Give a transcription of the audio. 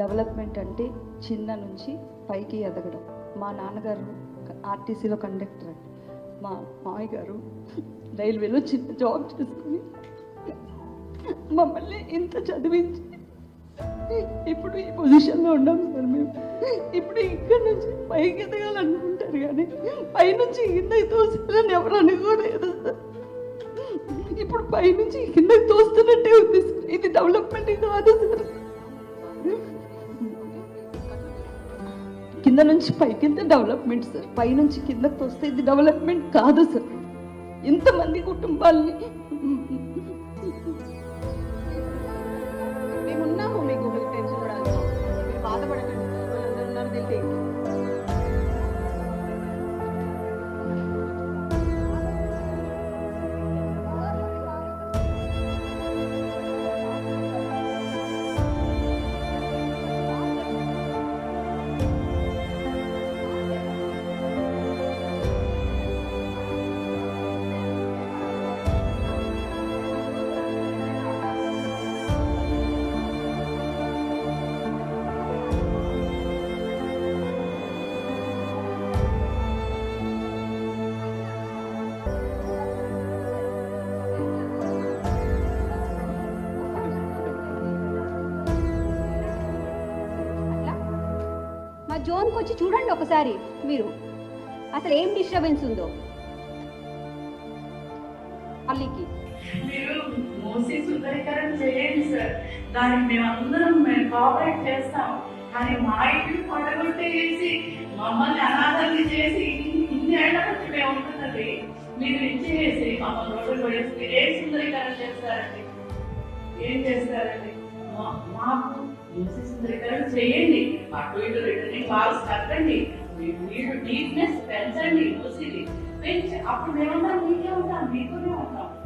Development అంటే చిన్న నుంచి పైకి ఎదగడం. మా నాన్నగారు ఆర్టీసీలో కండక్టర్ అండి. మా మామయ్య గారు రైల్వేలో చిన్న జాబ్ చేసుకుని మమ్మల్ని ఇంత చదివించి ఇప్పుడు ఈ పొజిషన్లో ఉన్నాం సార్ మేము. ఇప్పుడు ఇక్కడ నుంచి పైకి ఎదగాలనుకుంటారు కానీ పైనుంచి కిందకి తోస్తారని ఎవరు అనుకోలేదు సార్. ఇప్పుడు పైనుంచి కిందకి తోస్తున్నట్టే ఉంది సార్. ఇది డెవలప్మెంట్ కాదు సార్. కింద నుంచి పైకి ఇంత డెవలప్మెంట్ సార్ పై నుంచి కిందకి వస్తే ఇది డెవలప్మెంట్ కాదు సార్ ఇంతమంది కుటుంబాల్ని జోన్కి వచ్చి చూడండి ఒకసారి మీరు. అసలు ఏం డిస్టర్బెన్స్ ఉందో? అల్లికి. మీరు మూసి సుందరీకరణ చేయండి సార్ దానికి మేమందరం మేము కోఆపరేట్ చేస్తాం. కానీ మా ఇంటిని కొట్టగొట్టేసి మమ్మల్ని అనాథల్ని చేసి ఇన్ని- నుంచి మేము మీరు ఇచ్చేసి మమ్మల్ని రోడ్డు పడేసి మీరు సుందరీకరణ చేస్తారండి? ఏం చేస్తారండి? మాకు మూసి సుందరీకరణ చేయండి. అటు ఇటు రిటర్నింగ్ వాల్స్ కట్టండి. మీరు డీప్నెస్ పెంచండి మూసిది పెంచి అప్పుడు మేమందరం మీకే ఉంటాం మీతోనే ఉంటాం.